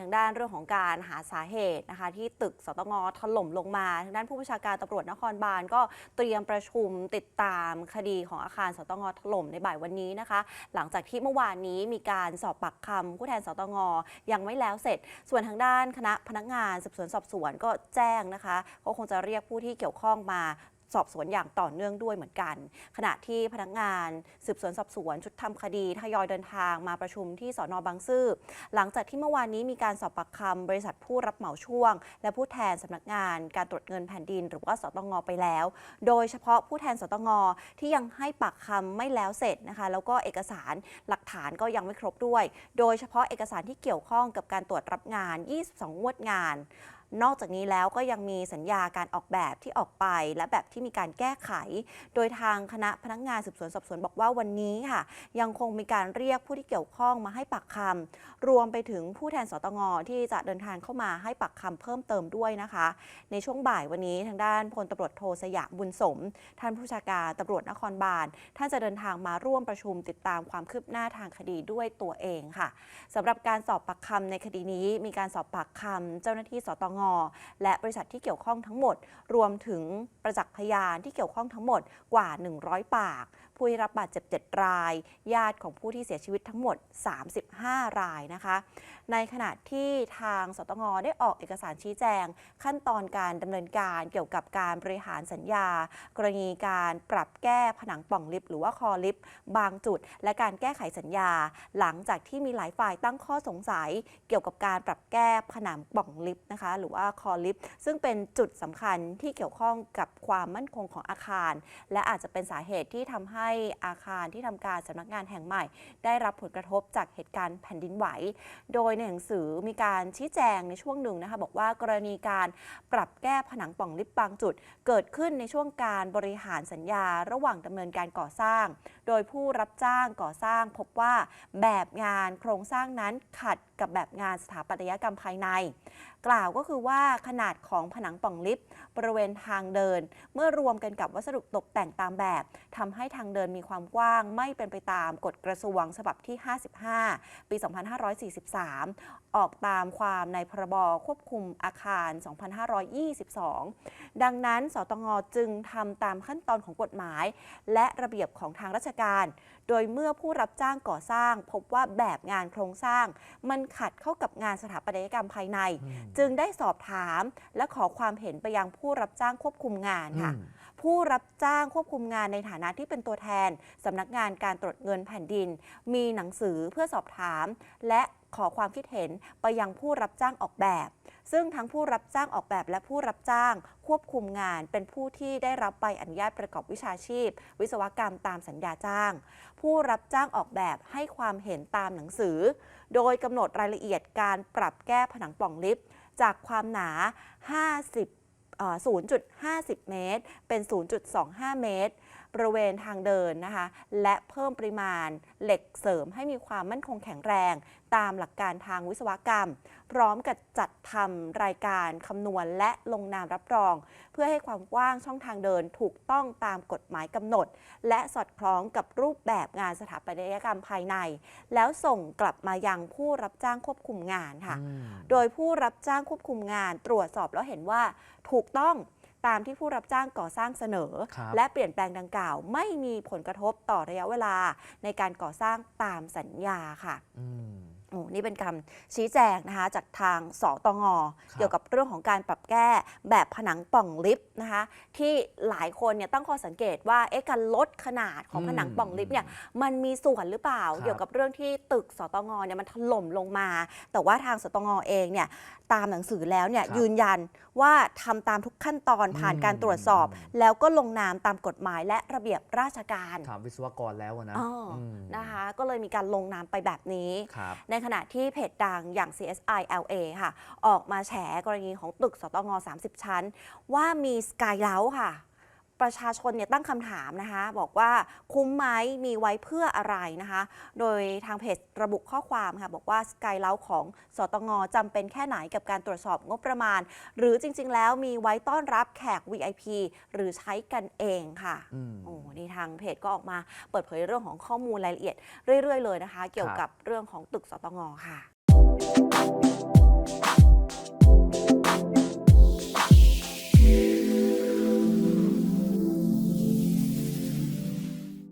ทางด้านเรื่องของการหาสาเหตุนะคะ ที่ตึกสตงถล่มลงมา ทางด้านผู้บัญชาการตำรวจนครบาลก็เตรียมประชุมติดตามคดีของอาคารสตงถล่มในบ่ายวันนี้นะคะ หลังจากที่เมื่อวานนี้มีการสอบปากคำผู้แทนสตงยังไม่แล้วเสร็จ ส่วนทางด้านคณะพนักงานสืบสวนสอบสวนก็แจ้งนะคะ ก็คงจะเรียกผู้ที่เกี่ยวข้องมา สอบสวนอย่างต่อเนื่องด้วยเหมือนกัน ขณะที่พนักงาน สืบสวนสอบสวนชุดทำคดีทยอยเดินทางมาประชุมที่สอนอบางซื่อ หลังจากที่เมื่อวานนี้มีการสอบปากคำบริษัทผู้รับเหมาช่วง และผู้แทนสำนักงานการตรวจเงินแผ่นดิน หรือว่าสตงไปแล้ว โดยเฉพาะผู้แทนสตงที่ยังให้ปากคำไม่แล้วเสร็จนะคะ แล้วก็เอกสารหลักฐานก็ยังไม่ครบด้วย โดยเฉพาะเอกสารที่เกี่ยวข้องกับการตรวจรับงาน 22 งวดงาน นอกจากนี้แล้วก็ยังมีสัญญาการออกแบบที่ออกไป และแบบที่มีการแก้ไข โดยทางคณะพนักงานสืบสวนสอบสวนบอกว่าวันนี้ค่ะ ยังคงมีการเรียกผู้ที่เกี่ยวข้องมาให้ปากคำรวมไปถึงผู้แทนสตงที่จะเดินทางเข้ามาให้ปากคำเพิ่มเติมด้วยนะคะ ในช่วงบ่ายวันนี้ทางด้านพลตำรวจโทสยามบุญสม ท่านผู้บัญชาการตำรวจนครบาลท่านจะเดินทางมาร่วมประชุมติดตามความคืบหน้าทางคดีด้วยตัวเองค่ะสำหรับการสอบปากคำในคดีนี้ มีการสอบปากคำเจ้าหน้าที่สตงและบริษัทที่เกี่ยวข้องทั้งหมด รวมถึงประจักษ์พยานที่เกี่ยวข้องทั้งหมดกว่า 100 ปากผู้ได้รับบาดเจ็บ 7 ราย ญาติของผู้ที่เสียชีวิตทั้งหมด 35 รายนะคะ ในขณะที่ทางสตงได้ออกเอกสารชี้แจง ขั้นตอนการดำเนินการเกี่ยวกับการบริหารสัญญา กรณีการปรับแก้ผนังป่องลิฟต์หรือว่าคอลิฟต์บางจุด และการแก้ไขสัญญา หลังจากที่มีหลายฝ่ายตั้งข้อสงสัย เกี่ยวกับการปรับแก้ผนังป่องลิฟต์นะคะ หรือว่าคอลิฟต์ซึ่งเป็นจุดสำคัญที่เกี่ยวข้องกับ ความมั่นคงของอาคาร และอาจจะเป็นสาเหตุที่ทำให้อาคารที่ทำการสำนักงานแห่งใหม่ ได้รับผลกระทบจากเหตุการณ์แผ่นดินไหว โดยในหนังสือมีการชี้แจงในช่วงหนึ่งนะคะบอกว่ากรณีการปรับแก้ผนังป่องลิฟต์บางจุด เกิดขึ้นในช่วงการบริหารสัญญา ระหว่างดำเนินการก่อสร้าง โดยผู้รับจ้างก่อสร้าง พบว่าแบบงานโครงสร้างนั้นขัดกับแบบงานสถาปัตยกรรมภายใน กล่าวก็คือว่าขนาดของผนังป่องลิฟต์บริเวณทางเดินเมื่อรวมกันกับวัสดุตกแต่งตามแบบทำให้ทางเดินมีความกว้างไม่เป็นไปตามกฎกระทรวงฉบับที่ 55 ปี 2543 ออกตามความในพรบควบคุมอาคาร 2522 ดังนั้น สตงจึงทำตามขั้นตอนของกฎหมาย และระเบียบของทางราชการ โดยเมื่อผู้รับจ้างก่อสร้าง พบว่าแบบงานโครงสร้าง มันขัดเข้ากับงานสถาปัตยกรรมภายใน จึงได้สอบถามและขอความเห็นไปยังผู้รับจ้างควบคุมงานค่ะ ผู้รับจ้างควบคุมงานในฐานะที่เป็นตัวแทนสำนักงานการตรวจเงินแผ่นดิน มีหนังสือเพื่อสอบถาม และขอความคิดเห็นไปยังผู้รับจ้างออกแบบ ซึ่งทั้งผู้รับจ้างออกแบบและผู้รับจ้างควบคุมงานเป็นผู้ที่ได้รับใบอนุญาตประกอบวิชาชีพ วิศวกรรมตามสัญญาจ้าง ผู้รับจ้างออกแบบให้ความเห็นตามหนังสือ โดยกำหนดรายละเอียดการปรับแก้ผนังปล่องลิฟต์จากความหนา 50เอ่อ 0.50 เมตร เป็น 0.25 เมตร บริเวณทางเดินนะคะ และเพิ่มปริมาณเหล็กเสริมให้มีความมั่นคงแข็งแรง ตามหลักการทางวิศวกรรม พร้อมกับจัดทำรายการคำนวณและลงนามรับรอง เพื่อให้ความกว้างช่องทางเดินถูกต้องตามกฎหมายกำหนด และสอดคล้องกับรูปแบบงานสถาปัตยกรรมภายใน แล้วส่งกลับมายังผู้รับจ้างควบคุมงานค่ะ โดยผู้รับจ้างควบคุมงานตรวจสอบแล้วเห็นว่าถูกต้อง ตามที่ผู้รับจ้างก่อสร้างเสนอครับและเปลี่ยนแปลงดังกล่าว ไม่มีผลกระทบต่อระยะเวลาในการก่อสร้างตามสัญญาค่ะอืม โอ้นี่เป็นคำชี้แจงนะคะจากทางสตงครับเกี่ยวกับเรื่องของการปรับแก้แบบผนังปล่องลิฟต์นะคะที่หลายคนเนี่ยตั้งข้อสังเกตว่าเอ๊ะการลดขนาดของผนังปล่องลิฟต์เนี่ยมันมีส่วนหรือเปล่าครับเกี่ยวกับเรื่องที่ตึกสตงเนี่ยมันถล่มลงมา แต่ว่าทางสตงเองเนี่ยตามหนังสือแล้วเนี่ยครับยืนยันว่าทำตามทุกขั้นตอนผ่านอืมการตรวจสอบ แล้วก็ลงนามตามกฎหมายและระเบียบราชการถามวิศวกรแล้วอะนะอ๋ออมนะคะก็เลยมีการลงนามไปแบบนี้ครับในขณะที่เพจดังอย่าง CSI LA ค่ะ ออกมาแฉกรณีของตึกสตง 30 ชั้น ว่ามีสกายเล้าค่ะ ประชาชนเนี่ยตั้งคำถามนะคะ บอกว่าคุ้มไหมมีไว้เพื่ออะไรนะคะ โดยทางเพจระบุข้อความค่ะ บอกว่าสกายเลาของสตงจำเป็นแค่ไหนกับการตรวจสอบงบประมาณ หรือจริง ๆ แล้วมีไว้ต้อนรับแขก VIP หรือใช้กันเองค่ะอืมโอ้นี่ทางเพจก็ออกมาเปิดเผยเรื่องของข้อมูลรายละเอียด เรื่อย ๆ เลยนะคะ เกี่ยวกับเรื่องของตึกสตงค่ะ